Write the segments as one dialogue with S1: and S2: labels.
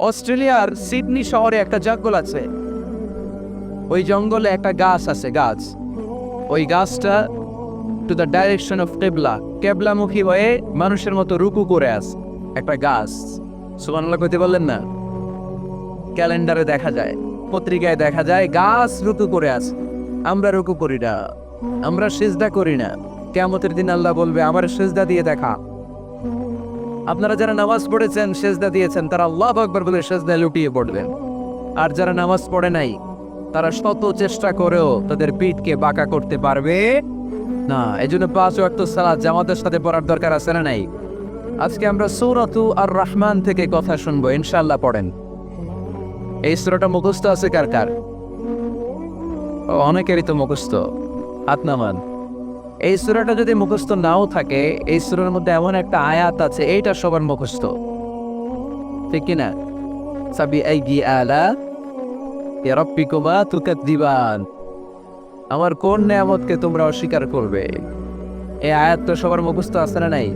S1: অস্ট্রেলিয়ার সিডনি শহরে একটা জঙ্গল আছে। ওই জঙ্গলে একটা গাছ আছে, গাছ। ওই গাছটা টু দ্য ডাইরেকশন অফ কেবলা কেবলামুখী হয়ে মানুষের মতো রুকু করে আছে। একটা গাছ। সুমানুল্লাহ কইতে বললেন না? ক্যালেন্ডারে দেখা যায়, পত্রিকায় দেখা যায়, গাছ রুকু করে আছে। আমরা রুকু করি না। আমরা সেজদা করি না। কেমতের দিন আল্লাহ বলবে, আমার সেজদা দিয়ে দেখা। আপনারা যারা নামাজ পড়েছেন, সেজদা দিয়েছেন, তারা আল্লাহ আকবর বলে সেজদা লুটিয়ে পড়বেন। আর যারা নামাজ পড়ে নাই, তারা শত চেষ্টা করেও তাদের পিঠকে বাঁকা করতে পারবে না। এই জন্য পাঁচ ওয়াক্ত সালাদ জামাতের সাথে পড়ার দরকার আছে না নাই? আজকে আমরা সৌরাতু আর রহমান থেকে কথা শুনব ইনশাল্লাহ পড়েন। এই সুরাটা মুখস্থ আছে কার কার? অনেকেরই তো মুখস্থ, হাত এই সুরাটা যদি মুখস্থ নাও থাকে, এই সুরার মধ্যে এমন একটা আয়াত আছে, এইটা সবার মুখস্থ। ঠিক কিনা? সাবি এই গি আলা রব্বিকুমা তুকাদ্দিবান। আমার কোন নেয়ামতকে তোমরা অস্বীকার করবে? এই আয়াত তো সবার মুখস্থ আছে না নাই?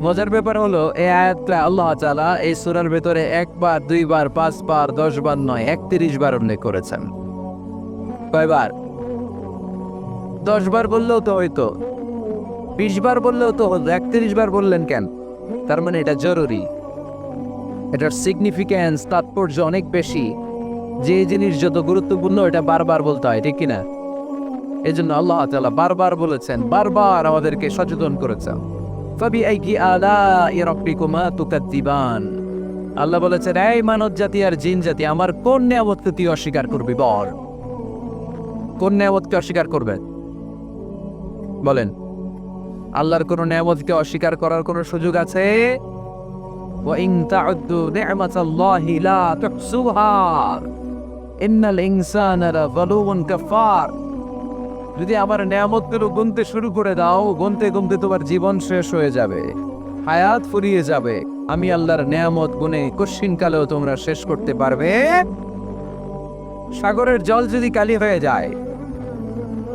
S1: মজার ব্যাপার হলো, এই আয়াতটা আল্লাহ তাআলা এই সূরার ভেতরে একবার, দুইবার, পাঁচবার, দশবার নয়, একত্রিশ বার উল্লেখ করেছেন। কয়বার? দশ বার বললেও তো হয়তো। বিশ বার বললেও তো হতো একত্রিশ বার বললেন কেন? তার মানে এটা জরুরি। এটার সিগনিফিক্যান্স তাৎপর্য অনেক বেশি। যে জিনিস যত গুরুত্বপূর্ণ, এটা বারবার বলতে হয়, ঠিক কিনা? এই জন্য আল্লাহ তাআলা বারবার বলেছেন, বারবার আমাদেরকে সচেতন করেছেন। ফাবি আইকি আলা ইরাব্বিকুমা তুকাদ্দিবান। আল্লাহ বলেছেন, এই মানব জাতি আর জিন জাতি আমার কোন নিয়ামতকে তুই অস্বীকার করবি বল? কোন নিয়ামতকে অস্বীকার করবে? বলেন, আল্লাহর কোনো নেমতকে অস্বীকার করার কোনো সুযোগ আছে? যদি আমার নেয়ামতগুলো গুনতে শুরু করে দাও, গুনতে গুনতে তোমার জীবন শেষ হয়ে যাবে, হায়াত ফুরিয়ে যাবে। আমি আল্লাহর নেয়ামত গুনে কশিন কালেও তোমরা শেষ করতে পারবে। সাগরের জল যদি কালি হয়ে যায়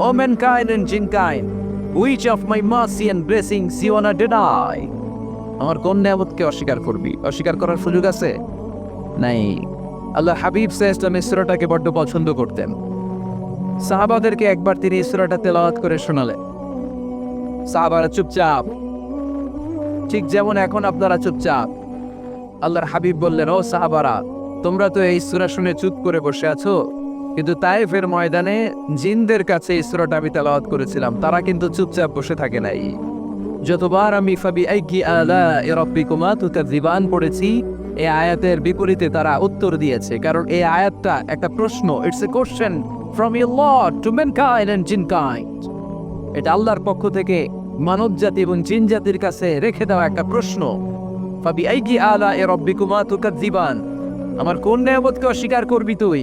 S1: ও mankind and jinnkind which of my mercy and blessings you want deny আমার কোন নিয়ামতকে অস্বীকার করবি? অস্বীকার করার সুযোগ আছে? নাই। আল্লাহ হাবিব সাহ ইসলাম ইসরাটাকে বড্ড পছন্দ করতেন। সাহাবাদেরকে একবার তিনি ইসরাটা তেলাওয়াত করে শোনালেন। সাহাবারা চুপচাপ। ঠিক যেমন এখন আপনারা চুপচাপ। আল্লাহর হাবিব বললেন, ও সাহাবারা, তোমরা তো এই সুরা শুনে চুপ করে বসে আছো? কিন্তু তাইফের ময়দানে জিনদের কাছে এই সুরাটা আমি তেলাওয়াত করেছিলাম, তারা কিন্তু চুপচাপ বসে থাকে নাই। যতবার আমি ফাবি আইকি আলা রাব্বিকুমা তুকাযিবান পড়েছি এই আয়াতের বিপরীতে তারা উত্তর দিয়েছে, কারণ এই আয়াতটা একটা প্রশ্ন it's a question from your lord to mankind and jinnkind. এটা আল্লাহর পক্ষ থেকে মানব জাতি এবং জিন জাতির কাছে রেখে দেওয়া একটা প্রশ্ন, ফাবি আইকি আলা এ রব্বিকুমা তুকাদ্দিবান আমার কোন নিয়ামতকে অস্বীকার করবি তুই?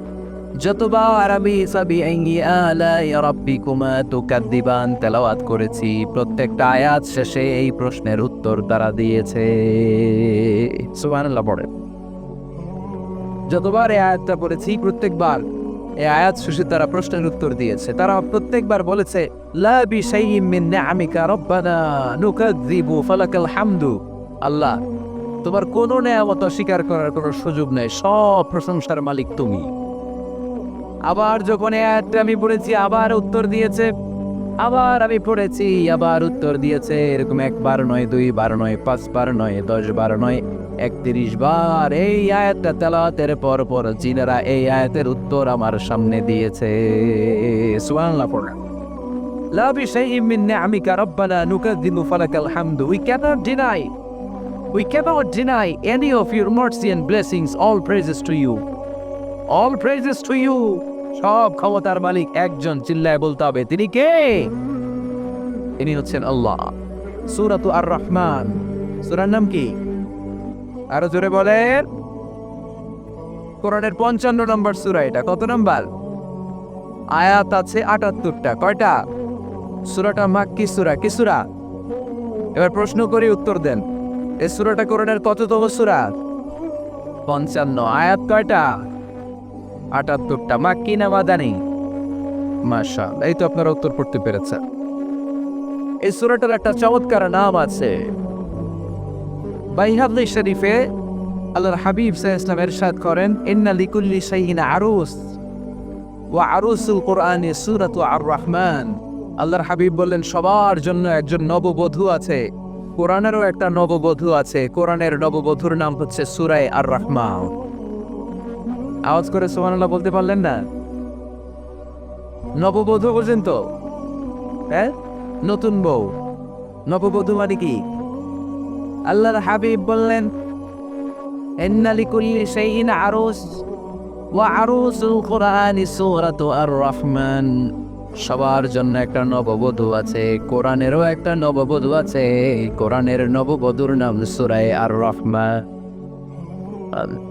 S1: যতবার আমি সাবি আইঙ্গি আলাই রাব্বিকুমা তুকাদ্দিবান তেলাওয়াত করেছি, প্রত্যেকটা আয়াত শেষে এই প্রশ্নের উত্তর তারা দিয়েছে। সুবহানাল্লাহ পড়ে যতবার এই আয়াতটা পড়েছি, প্রত্যেকবার এই আয়াত শেষে তারা প্রশ্নের উত্তর দিয়েছে। তারা প্রত্যেকবার বলেছে, লা বিশাইইম মিন নিআমিকা রব্বানা নুকাযযিবু ফালাকাল হামদু। আল্লাহ, তোমার কোনো নেয়ামত অস্বীকার করার কোনো সুযোগ নেই, সব প্রশংসার মালিক তুমি। আবার যখন একটা আমি পড়েছি, আবার উত্তর দিয়েছে। আবার আমি পড়েছি, আবার উত্তর দিয়েছে। এরকম একবার নয় দুই দুইবার নয় পাঁচ বার নয় দশ দশবার নয়, একত্রিশ বার এই আয়াতটা তেলাতের পর পর চীনারা এই আয়াতের উত্তর আমার সামনে দিয়েছে। সুবহানাল্লাহ পড়া। লা বিশাইই মিন নিআমিকা রব্বানা নুকাদ্দিবু ফালাকাল হামদু। We cannot deny we cannot deny any of your mercy and blessings all praises to you all praises to you সব ক্ষমতার মালিক একজন চিল্লায় বলতে হবে, তিনি কে? তিনি হচ্ছেন আল্লাহ। সূরাতু আর রহমান সূরার নাম কি? আরও জোরে বলেন। কোরআনের পঞ্চান্ন নম্বর সূরা এটা, কত নম্বর? আয়াত আছে আটাত্তরটা, কয়টা? সূরাটা মাক্কি সূরা, কি সূরা? এবার প্রশ্ন করে, উত্তর দেন। এই সূরাটা কোরআনের কততম সূরা? পঞ্চান্ন। আয়াত কয়টা? আটাত্তরটা। মাক্কি না মাদানি মাশা এই তো আপনারা উত্তর পড়তে পেরেছেন। এই সুরাটার একটা চমৎকার নাম আছে। বাইহাদি শরীফে আল্লাহর হাবিব সাহ ইসলাম এরশাদ করেন, ইন্না লিকুল্লি শাইইন আরুস, ওয়া আরুসুল কোরআনে সূরাতু আর রহমান আল্লাহর হাবিব বললেন, সবার জন্য একজন নববধূ আছে, কোরআনেরও একটা নববধূ আছে, কোরআনের নববধূর নাম হচ্ছে সূরায়ে আর রহমান আওয়াজ করে সুবহানাল্লাহ বলতে পারলেন না? নববধূ তো হ্যাঁ? নতুন বউ। নববধূ মানে কি? আল্লাহর হাবিব বললেন, ইন্না লিকুল্লি শাইইন আরুস, ওয়া আরুসুল কোরআনি সূরাতু আর রহমান সবার জন্য একটা নববধূ আছে, কোরআনেরও একটা নববধূ আছে, কোরআনের নববধূর নাম সূরায়ে আর রহমান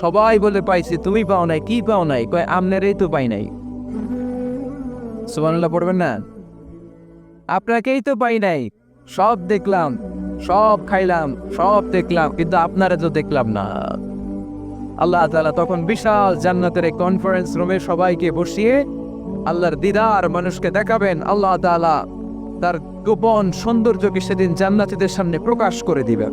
S1: সবাই বলে পাইছি, তুমি পাও নাই, কি পাও নাই? কয় আমনেরই তো পাই নাই। সুবহানাল্লাহ, পড়বেন না? আপনাকেই তো পাই নাই। সব দেখলাম, সব খাইলাম, সব দেখলাম, কিন্তু আপনারা তো দেখলাম না। আল্লাহ তাআলা তখন বিশাল জান্নাতের এক কনফারেন্স রুমে সবাইকে বসিয়ে আল্লাহর দিদার মানুষকে দেখাবেন। আল্লাহ তাআলা তার গোপন সৌন্দর্যকে সেদিন জান্নাতীদের সামনে প্রকাশ করে দিবেন।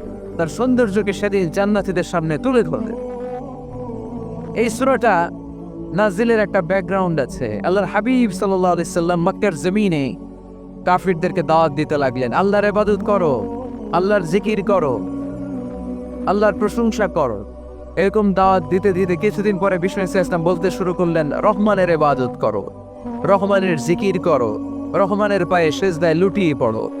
S1: তার সৌন্দর্যকে সেদিন জান্নাতীদের সামনে তুলে ধরলেন। এই সুরাটা নাজিলের একটা ব্যাকগ্রাউন্ড আছে। আল্লাহর হাবিব সাল্লাম মক্কার জমিনে কাফিরদেরকে দাওয়াত দিতে লাগলেন। আল্লাহর ইবাদত করো, আল্লাহর জিকির করো, আল্লাহর প্রশংসা করো। এরকম দাওয়াত দিতে দিতে কিছুদিন পরে বিষ্ণু ইসলাম বলতে শুরু করলেন, রহমানের ইবাদত করো, রহমানের জিকির করো, রহমানের পায়ে শেষ সেজদায় লুটিয়ে পড়ো।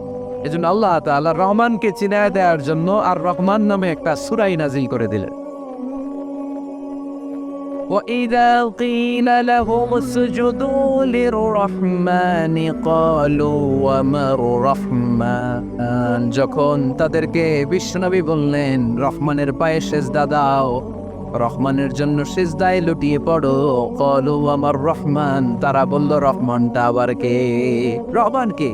S1: এজন্য আল্লাহ তাআলা রহমানকে চিনায় দেওয়ার জন্য আর রহমান নামে একটা সুরাই নাজিল করে দিলেন وإذا قيل لهم اسجدوا للرحمن قالوا وما الرحمن যখন তাদেরকে বিশ্বনবী বললেন রহমানের পায়ে সেজদা দাও রহমানের জন্য সেজদায় লুটিয়ে পড়ো কলু আমার রহমান তারা বলল রহমানটা আবার কে রহমান কে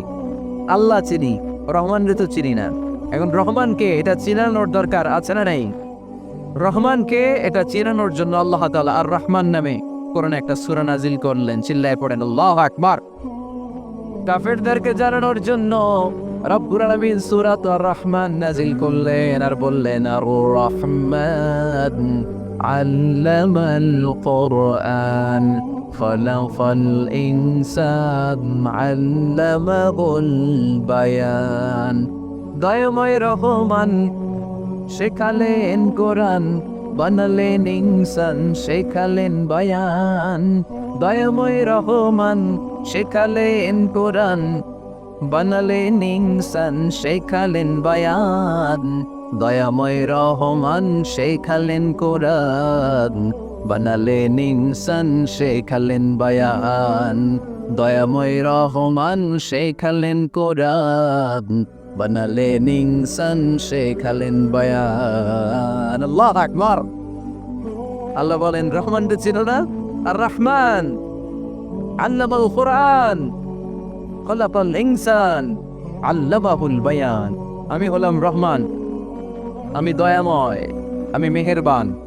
S1: আল্লাহ চিনি রহমানরে তো চিনি না। এখন রহমানকে এটা চিনানোর দরকার আছে না নাই? রহমানকে এটা চিনানোর জন্য আল্লাহ তাআলা আর রহমান নামে কোরআন একটা সূরা নাজিল করলেন। চিল্লায় পড়েন, আল্লাহু আকবার। কাফেরদেরকে জানানোর জন্য রব্বুল আলামিন সূরাত আর রহমান নাজিল করলেন আর বললেন, আর রহমান আল্লামাল কোরআন। خلق الإنسان علمه البيان দয়াময় রহমান শেখালেন কোরআন বানালেন ইনসান শেখালেন বয়ান দয়াময় রহমান শেখালেন কোরআন বানালেন ইনসান শেখালেন বয়ান দয়াময় রহমান শেখালেন কোরআন বানালেন ইনসান শেখালেন বয়ান, দয়াময় রহমান শেখালেন কোরআন, বানালেন ইনসান শেখালেন বয়ান। আল্লাহ আকবার। আল্লাহ বলেন, রহমান ছিল না? আর রহমান আল্লামাল কোরআন, খলাকাল ইনসান, আল্লামাহুল বয়ান। আমি হলাম রহমান, আমি দয়াময়, আমি মেহেরবান।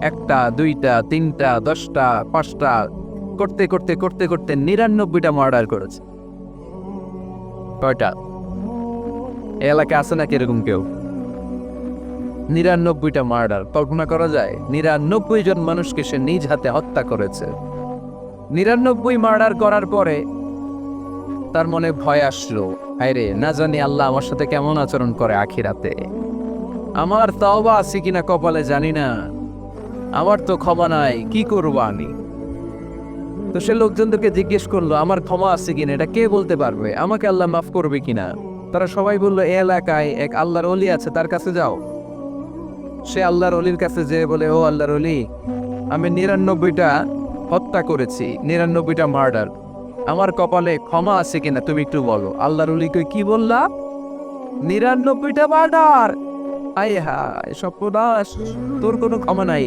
S1: একটা, দুইটা, তিনটা, দশটা, পাঁচটা, করতে করতে করতে করতে নিরানব্বইটা মার্ডার করেছে। কয়টা? এ এলাকায় আছে নাকি এরকম কেউ? নিরানব্বইটা মার্ডার কল্পনা করা যায়, নিরানব্বই জন মানুষকে সে নিজ হাতে হত্যা করেছে। নিরানব্বই মার্ডার করার পরে তার মনে ভয় আসলো হায়রে না জানি আল্লাহ আমার সাথে কেমন আচরণ করে আখিরাতে। আমার তাওবা আছে কিনা কপালে জানি না। আমার তো ক্ষমা নাই, কি করব আমি? তো সে লোকজনদেরকে জিজ্ঞেস করল, আমার ক্ষমা আছে কিনা? এটা কে বলতে পারবে? আমাকে আল্লাহ মাফ করবে কিনা? তারা সবাই বলল, এ এলাকায় এক আল্লাহর অলি আছে, তার কাছে যাও। সে আল্লাহর অলির কাছে যে বলে, ও আল্লাহর অলি, আমি নিরানব্বইটা হত্যা করেছি, নিরানব্বইটা মার্ডার। আমার কপালে ক্ষমা আছে কিনা তুমি একটু বলো? আল্লাহর অলিকে কি বললা? নিরানব্বইটা মার্ডার! আয় হায়, সর্বনাশ, তোর কোনো ক্ষমা নাই।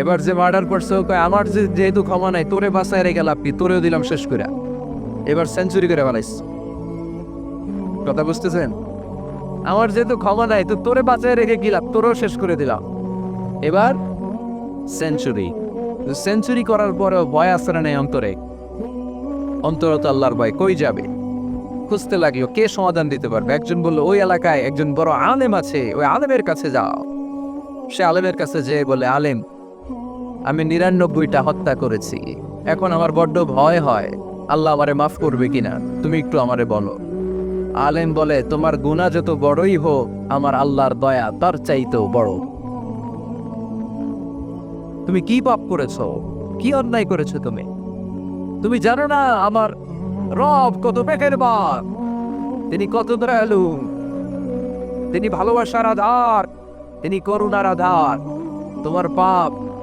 S1: এবার যে মার্ডার করছে কয়, আমার যে যেহেতু ক্ষমা নাই, তোরে বাসায় রেখে লাভ কি? তোরেও দিলাম শেষ করে এবার সেঞ্চুরি করে বানাইস কথা বুঝতেছেন? আমার যেহেতু ক্ষমা নাই, তো তোরে বাঁচায় রেখে কি লাভ? তোরও শেষ করে দিলাম। এবার সেঞ্চুরি সেঞ্চুরি করার পরেও ভয় আসে না নেই অন্তরে? অন্তর তো আল্লাহর ভয়। কই যাবে? খুঁজতে লাগল, কে সমাধান দিতে পারবে? একজন বলল, ওই এলাকায় একজন বড় আলেম আছে, ওই আলেমের কাছে যাও। সে আলেমের কাছে যে বলে, আলেম আমি নিরানব্বইটা হত্যা করেছি। এখন আমার বড্ড ভয় হয়। আল্লাহ আমারে মাফ করবে কিনা? তুমি একটু আমারে বলো। আলেম বলে, তোমার গুণা যত বড়ই হোক, আমার আল্লাহর দয়া তার চাইতেও বড়। তুমি কি পাপ করেছ? কি অন্যায় করেছ তুমি? তুমি জানো না, আমার রব কত পেটের বাপ তিনি কত দয়ালু। তিনি ভালোবাসার আধার। তিনি করুণার আধার। তোমার পাপ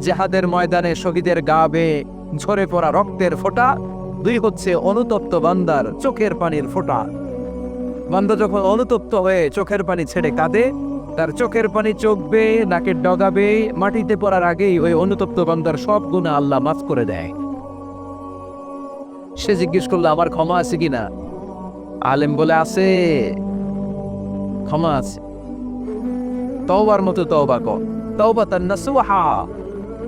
S1: জেহাদের ময়দানে শহীদের গা বেয়ে ঝরে পড়া রক্তের ফোঁটা, দুই হচ্ছে অনুতপ্ত বান্দার চোখের পানির ফোঁটা। বান্দা যখন অনুতপ্ত হয়ে চোখের পানি ছেড়ে কাঁদে, তার চোখের পানি চোখ বেয়ে, নাকের ডগা বেয়ে, মাটিতে পড়ার আগেই ওই অনুতপ্ত বান্দার সব গুণা আল্লাহ মাফ করে দেয়। সে জিজ্ঞেস করল, আমার ক্ষমা আছে কিনা আলেম বলে, আছে। ক্ষমা আছে। তওবার মতো তওবা কর। তওবা তার নাসুহা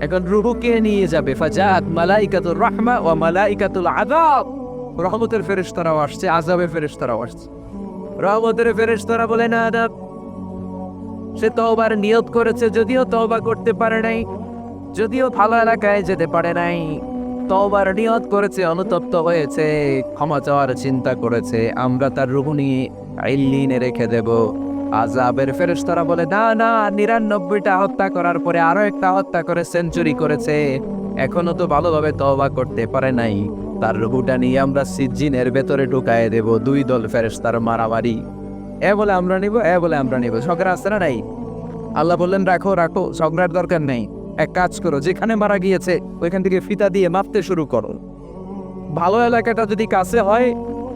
S1: এখন রুহুকে নিয়ে যাবে? ফাজাত, মালাইকাতুর রাহমা ও মালাইকাতুল আযাব। রহমতের ফেরেশতারাও আসছে, আযাবের ফেরেশতারাও আসছে। রহমতের ফেরেশতারা বলে, না না সে তওবার নিয়ত করেছে, যদিও তওবা করতে পারে নাই, যদিও ভালো এলাকায় যেতে পারে নাই। তওবার নিয়ত করেছে, অনুতপ্ত হয়েছে, ক্ষমা চাওয়ার চিন্তা করেছে, আমরা তার রুহু নিয়ে আইলিনে রেখে দেব। আজাবের ফেরেশতারা বলে, না না, নিরানব্বইটা হত্যা করার পরে আরও একটা হত্যা করে সেঞ্চুরি করেছে। এখনও তো ভালোভাবে তওবা করতে পারে নাই। তার রুহুটা নিয়ে আমরা সিজ্জিনের ভেতরে ঢুকায় দেব, দুই দল ফেরেশতার মারামারি। এ বলে আমরা নিব, এ বলে আমরা নিব। ঝগড়া আছে না নাই? আল্লাহ বললেন, রাখো রাখো, ঝগড়ার দরকার নেই। এক কাজ করো, যেখানে মারা গিয়েছে, ওইখান থেকে ফিতা দিয়ে মাপতে শুরু করো। ভালো এলাকাটা যদি কাছে হয়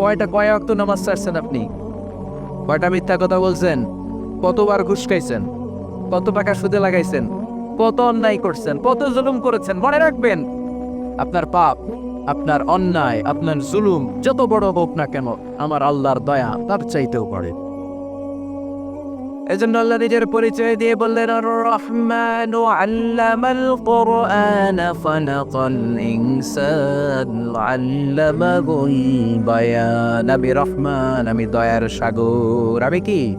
S1: কয়টা কয় অক্ত নামাজ ছাড়ছেন আপনি? কয়টা মিথ্যা কথা বলছেন? কতবার ঘুষ খাইছেন? কত টাকা সুদে লাগাইছেন? কত অন্যায় করছেন? কত জুলুম করেছেন? মনে রাখবেন, আপনার পাপ, আপনার অন্যায়, আপনার জুলুম, যত বড় হোক না কেন, আমার আল্লাহর দয়া তার চাইতেও পড়ে এজন্য আল্লাহ নিজের পরিচয় দিয়ে বললেন আর রহমান আল্লামাল কোরআন, ফানাকাল ইনসান আল্লামাহুল বায়ান। আমি রহমান, আমি দয়ার সাগর। আমি কি?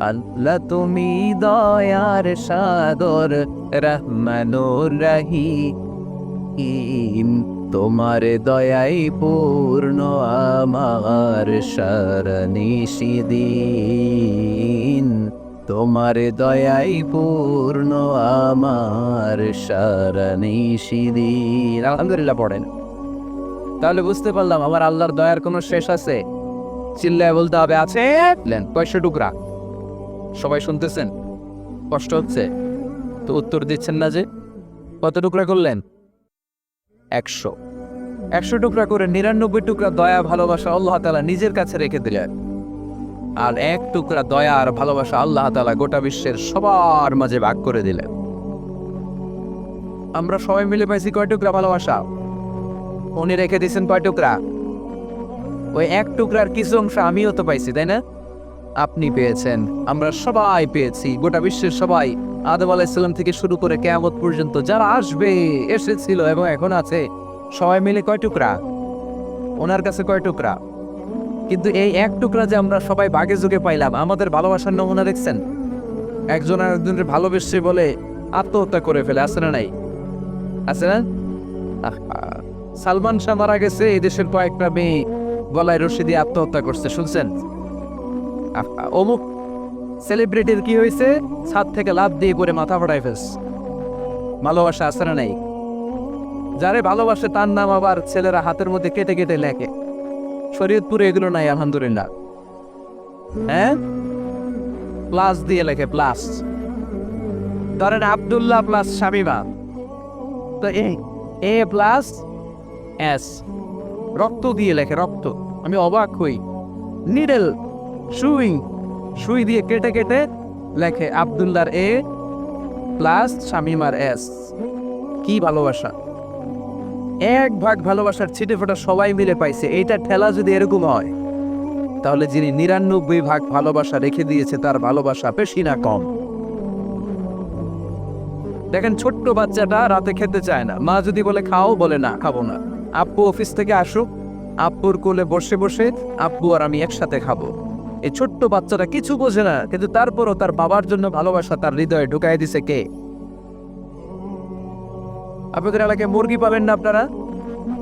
S1: আল্লাহ তুমি দয়ার সাগর, রহমানুর রহিম। তোমার দয়াই পূর্ণ, আমার শরণিসিদিন তোমার দয়াই পূর্ণ আমার শরণিসিদিন আলহামদুলিল্লাহ পড়েন। তাহলে বুঝতে পারলাম আমার আল্লাহর দয়ার কোনো শেষ আছে। চিল্লায় বলতে হবে, আছে? কয়শো টুকরা। সবাই শুনতেছেন? কষ্ট হচ্ছে? তো উত্তর দিচ্ছেন না যে? কত টুকরা করলেন? একশো। একশো টুকরা করে নিরানব্বই টুকরা দয়া, ভালোবাসা আল্লাহ তালা নিজের কাছে রেখে দিলেন। আর এক টুকরা দয়া আর ভালোবাসা আল্লাহ তালা গোটা বিশ্বের সবার মাঝে ভাগ করে দিলেন। আমরা সবাই মিলে পাইছি কয় টুকরা ভালোবাসা? উনি রেখে দিয়েছেন কয় টুকরা? ওই এক টুকরার কিছু অংশ আমিও তো পাইছি, তাই না? আপনি পেয়েছেন, আমরা সবাই পেয়েছি, গোটা বিশ্বের সবাই। আদম আলাইসাল্লাম থেকে শুরু করে কেয়ামত পর্যন্ত যারা আসবে, এসেছিল এবং এখন আছে। সবাই মিলে কয় টুকরা? ওনার কাছে কয় টুকরা? কিন্তু এই এক টুকরা যে আমরা সবাই বাগে যুগে পাইলাম, আমাদের ভালোবাসার নমুনা দেখছেন? একজন আর একজনের ভালোবেসে বলে আত্মহত্যা করে ফেলে, আছে না নাই? আছে না? সালমান শাহ মারা গেছে এই দেশের কয়েকটা মেয়ে গলায় রশি দিয়ে আত্মহত্যা করছে, শুনছেন? অমুক সেলিব্রিটির কি হয়েছে? ছাদ থেকে লাভ দিয়ে করে মাথা ফাটাই ফেলস ভালোবাসা আছে না নাই? যারে ভালোবাসে তার নাম আবার ছেলেরা হাতের মধ্যে কেটে কেটে লেখে। শরীয়তপুরে এগুলো নাই, আলহামদুলিল্লাহ। হ্যাঁ? প্লাস দিয়ে লেখে প্লাস ধরেন আব্দুল্লাহ প্লাস শামিমা। তো এ প্লাস এস রক্ত দিয়ে লেখে, রক্ত। আমি অবাক হই। নিডেল সুই সুই দিয়ে কেটে কেটে লেখে আব্দুল্লাহর এ প্লাস শামিমার এস কি ভালোবাসা। এক ভাগ ভালোবাসার ছিটে ফোটা সবাই মিলে পাইছে। এইটা ঠেলা যদি এরকম হয়, তাহলে যিনি নিরানব্বই ভাগ ভালোবাসা রেখে দিয়েছে, তার ভালোবাসা বেশি না কম। দেখেন, ছোট্ট বাচ্চাটা রাতে খেতে চায় না। মা যদি বলে, খাও, বলে, না, খাব না। আব্বু অফিস থেকে আসুক আব্বুর কোলে বসে বসে আব্বু আর আমি একসাথে খাব। এই ছোট্ট বাচ্চাটা কিছু বোঝে না, কিন্তু তারপরও তার বাবার জন্য ভালোবাসা তার হৃদয়ে ঢুকাই দিছে কে? আপনাদের এলাকায় মুরগি পাবেন না আপনারা?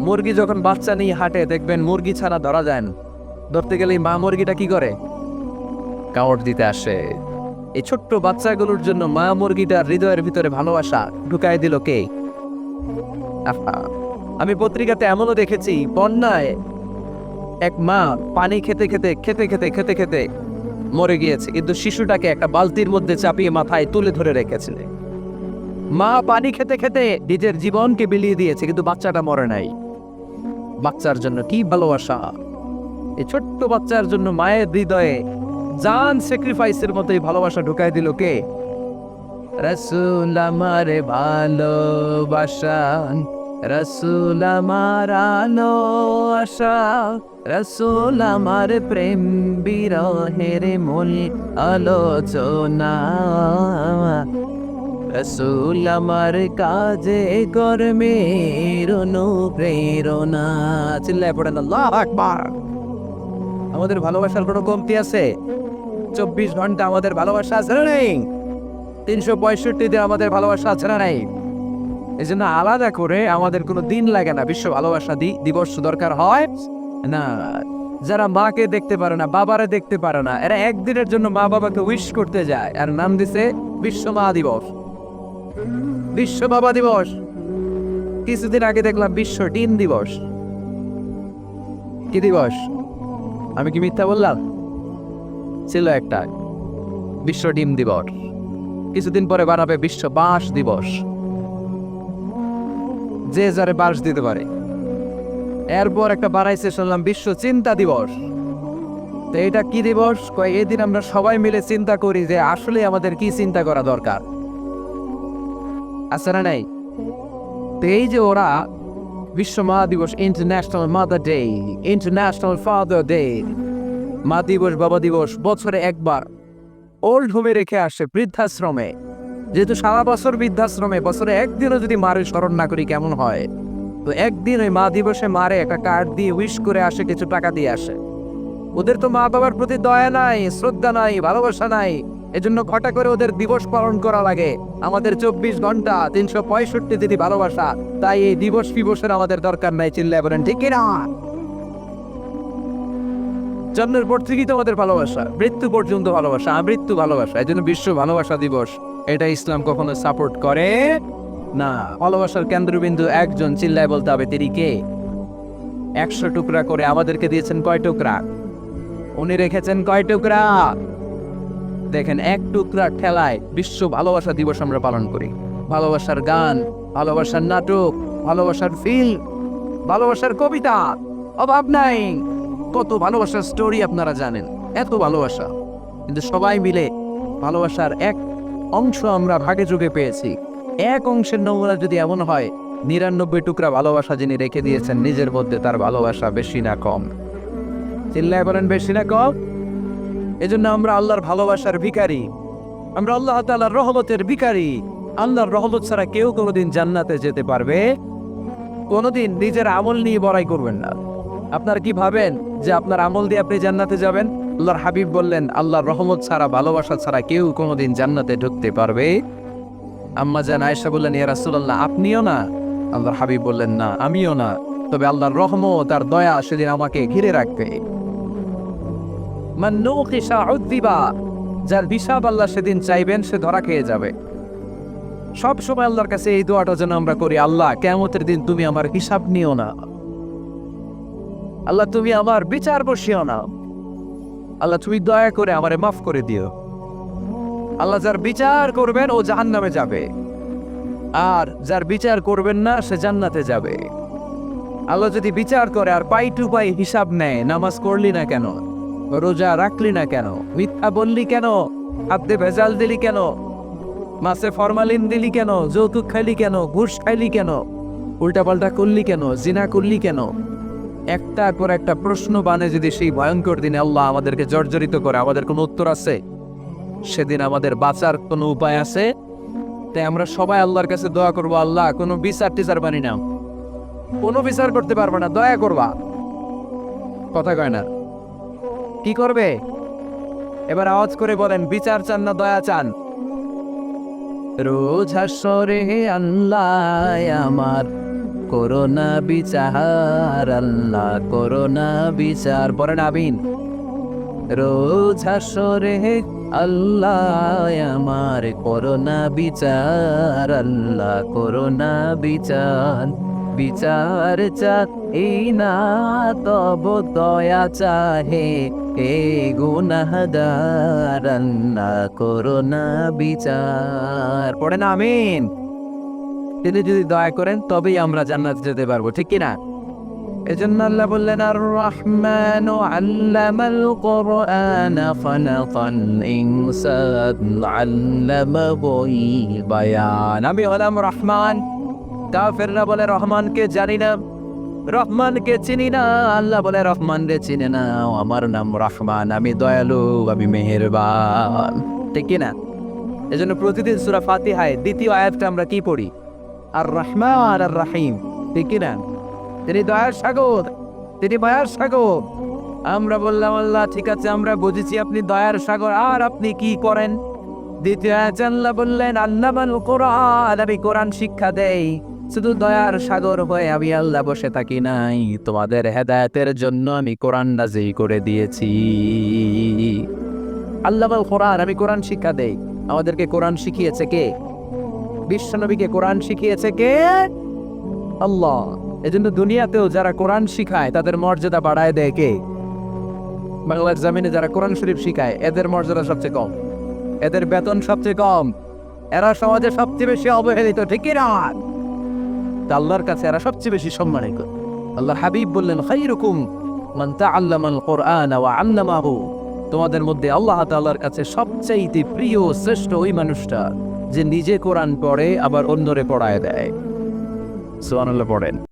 S1: মুরগি যখন বাচ্চা নিয়ে হাঁটে, দেখবেন মুরগি ছাড়া ধরা যায় না। ধরতে গেলে মা মুরগিটা কি করে? কামড় দিতে আসে। এই ছোট্ট বাচ্চাগুলোর জন্য মা মুরগিটার হৃদয়ের ভিতরে ভালোবাসা ঢুকাই দিল কে? আমি পত্রিকাতে এমনও দেখেছি, বন্যায় এক মা পানি খেতে খেতে খেতে খেতে খেতে খেতে মরে গিয়েছে। কিন্তু শিশুটাকে একটা বালতির মধ্যে চাপিয়ে মাথায় তুলে ধরে রেখেছিলেন মা পানি খেতে খেতে নিজের জীবনকে বিলিয়ে দিয়েছে, কিন্তু বাচ্চাটা মরে নাই। বাচ্চার জন্য কি ভালোবাসা? এই ছোট্ট বাচ্চার জন্য মায়ের হৃদয়ে জান স্যাক্রিফাইসের মতো এই ভালোবাসা ঢুকাই দিল কে? রসুল আমার ভালোবাসা, রসুল আমার আলো আশা রসুল আমার প্রেম বিরহের মূল আলোচনা। রসুল আমার কাজে কর্মের অনুপ্রেরণা চিল্লায় পড়েন আল্লাহ আকবার। আমাদের ভালোবাসার কোনো কমতি আছে? চব্বিশ ঘণ্টা আমাদের ভালোবাসা আছে না নেই? তিনশো পঁয়ষট্টিতে আমাদের ভালোবাসা আছে না নাই? এই জন্য আলাদা করে আমাদের কোনো দিন লাগে না। বিশ্ব ভালোবাসা দিবস দরকার হয় না। যারা মাকে দেখতে পারে না, বাবারে দেখতে পারে না, এরা একদিনের জন্য মা বাবাকে উইশ করতে যায়। আর নাম দিছে বিশ্ব মা দিবস। বিশ্ব বাবা দিবস। কিছুদিন আগে দেখলাম বিশ্ব ডিম দিবস। কি দিবস? আমি কি মিথ্যা বললাম? ছিল একটা বিশ্ব ডিম দিবস। কিছুদিন পরে বানাবে বিশ্ব বাঁশ দিবস। যে যারে বাঁশ দিতে পারে। এরপর একটা বাড়াইছে শুনলাম বিশ্ব চিন্তা দিবস। তো এটা কি দিবস? কয়, এদিন আমরা সবাই মিলে চিন্তা করি যে আসলে আমাদের কি চিন্তা করা দরকার। আছে না নাই তো এই যে ওরা বিশ্ব মা দিবস international mother day international father day মা দিবস বাবা দিবস বছরে একবার ওল্ড হোমে রেখে আসে বৃদ্ধাশ্রমে। যেহেতু সারা বছর বৃদ্ধাশ্রমে, বছরে একদিনও যদি মারে স্মরণ না করি কেমন হয়? তো একদিন ওই মা দিবসে মারে, একটা কার্ড দিয়ে উইশ করে আসে, কিছু টাকা দিয়ে আসে। ওদের তো মা বাবার প্রতি দয়া নাই, শ্রদ্ধা নাই, ভালোবাসা নাই। এজন্য ঘটা করে ওদের দিবস পালন করা লাগে? আমাদের চব্বিশ ঘণ্টা, তিনশো পঁয়ষট্টি দিদি ভালোবাসা। তাই এই দিবস ফিবসের আমাদের দরকার নাই চিল্লায় বলেন, ঠিক না জন্মের পর থেকেই তো আমাদের ভালোবাসা, মৃত্যু পর্যন্ত ভালোবাসা আমৃত্যু ভালোবাসা, এই জন্য বিশ্ব ভালোবাসা দিবস। এটা ইসলাম কখনো সাপোর্ট করে? না, ভালোবাসার কেন্দ্রবিন্দু একজন, চিল্লায় বলতে হবে, তিনি কে? একশো টুকরা করে আমাদেরকে দিয়েছেন কয় টুকরা? উনি রেখেছেন কয় টুকরা? দেখেন, এক টুকরা ঠেলায় বিশ্ব ভালোবাসা দিবস আমরা পালন করি। ভালোবাসার গান, ভালোবাসার নাটক, ভালোবাসার ফিল্ম ভালোবাসার কবিতা, অভাব নাই। কত ভালোবাসার স্টোরি আপনারা জানেন, এত ভালোবাসা। কিন্তু সবাই মিলে ভালোবাসার এক অংশ আমরা ভাগে যোগে পেয়েছি। এক অংশের নমুনা যদি এমন হয়, নিরানব্বই টুকরা ভালোবাসা যিনি রেখে দিয়েছেন, নিজের মধ্যে তার ভালোবাসা বেশি না কম। চিল্লায় বলেন, বেশি না কম? এজন্য আমরা আল্লাহর ভালোবাসার ভিখারি। আমরা আল্লাহ তাআলার রহমতের ভিখারি। আল্লাহর রহমত ছাড়া কেউ কোনোদিন জান্নাতে যেতে পারবে। কোনোদিন নিজের আমল নিয়ে বড়াই করবেন না। আপনার কি ভাবেন যে আপনার আমল দিয়ে আপনি জান্নাতে যাবেন? আল্লাহর হাবিব বললেন, আল্লাহর রহমত ছাড়া, ভালোবাসা ছাড়া কেউ কোনোদিন জান্নাতে ঢুকতে পারবে। আম্মা জান আয়েশা বললেন, ইয়া রাসূলুল্লাহ, আপনিও না? আল্লাহর হাবিব বললেন, না, আমিও না। তবে আল্লাহর রহমত আর দয়া সেদিন আমাকে ঘিরে রাখবে। যার হিসাব আল্লাহ সেদিন চাইবেন সে ধরা খেয়ে যাবে। সব সময় আল্লাহর কাছে এই দোয়াটা যেন আমরা করি, আল্লাহ কেমতের দিন তুমি আমার হিসাব নিও না। আল্লাহ, তুমি আমার বিচার বসিও না। আল্লাহ, তুমি দয়া করে আমারে মাফ করে দিও। আল্লাহ, যার বিচার করবেন, ও জাহান্নামে যাবে। আর যার বিচার করবেন না, সে জান্নাতে যাবে। আল্লাহ যদি বিচার করে আর পাই টু পাই হিসাব নেয়, নামাজ করলি না কেন? রোজা রাখলি না কেন? মিথ্যা বললি কেন? হাতে ভেজাল দিলি কেন? মাছে ফরমালিন দিলি কেন? যৌতুক খাইলি কেন? ঘুষ খাইলি কেন? উল্টাপাল্টা করলি কেন? জিনা করলি কেন? একটার পর একটা প্রশ্ন বানে যদি সেই ভয়ঙ্কর দিনে আল্লাহ আমাদেরকে জর্জরিত করে, আমাদের কোনো উত্তর আছে? সেদিন আমাদের বাঁচার কোনো উপায় আছে? তাই আমরা সবাই আল্লাহর কাছে দোয়া করব, আল্লাহ, কোনো বিচার টিচার বানি না কোনো বিচার করতে পারবে না, দয়া করবা। কথা কয় না। কি করবে? এবার আওয়াজ করে বলেন, বিচার চান না, দয়া চান। রোজ হাসরে আল্লাহ আমার, করোনা বিচার, আল্লাহ করোনা বিচার। পড়েন আবিন রোজ হাসরে আল্লাহ আমার, করোনা বিচার, আল্লাহ করোনা বিচার। বিচার চাই না তব দয়া চাহে এ গুনাহগার আল্লাহ করোনা বিচার। পড়েন, আমিন। তিনি যদি দয়া করেন, তবেই আমরা জান্নাত যেতে পারব, ঠিক কিনা? এজন্য আল্লাহ বললেন আর রহমান আল্লামাল কোরআন ফালাকাল ইনসান আল্লামাহুল বায়ান। আমি হলাম রহমান। কাফেররা বলে, রহমানকে জানি না। রহমানকে চিনি না, আল্লাহ বলে রহমান রে চিনে না আমার নাম রহমান, আমি দয়ালু, আমি মেহেরবান। ঠিক কিনা এজন্য প্রতিদিন সুরা ফাতিহায় দ্বিতীয় আয়াতটা আমরা কি পড়ি? আর রহমান আর রাহিম ঠিক কিনা তিনি দয়ার সাগর, তিনি মায়ার সাগর। আমরা বললাম, আল্লাহ, ঠিক আছে, আমরা বুঝেছি আপনি দয়ার সাগর, আর আপনি কি করেন? দ্বিতীয় আয়াতে আল্লাহ বললেন, আল্লামাল কোরআন, আমি কোরআন শিক্ষা দেই। শুধু দয়ার সাগর হয়ে আমি আল্লাহ বসে থাকি নাই। তোমাদের হেদায়তের জন্য আমি কোরআন নাজিল করে দিয়েছি। আল্লামাল কোরআন, আমি কোরআন শিক্ষা দেই। আমাদেরকে কোরআন শিখিয়েছে কে? বিশ্বনবীকে কোরআন শিখিয়েছে কে? আল্লাহ। এজন্য দুনিয়াতেও যারা কোরআন শিখায়, তাদের মর্যাদা বাড়ায় দেয় কে? বাংলার জামিনে যারা কোরআন শরীফ শিখায়, এদের মর্যাদা সবচেয়ে কম। এদের বেতন সবচেয়ে কম। এরা সমাজে সবচেয়ে বেশি অবহেলিত, ঠিক না? তা আল্লাহর কাছে এরা সবচেয়ে বেশি সম্মানিত আল্লাহ হাবিব বললেন, খাইরুকুম মান তাআল্লামাল কোরআন আল্লাহ আল্লামাহু। তোমাদের মধ্যে আল্লাহ তাল্লার কাছে সবচাইতে প্রিয়, শ্রেষ্ঠ ওই মানুষটা, যে নিজে কোরআন পড়ে, আবার অন্যরে পড়ায় দেয়। সুবহানাল্লাহ, পড়েন।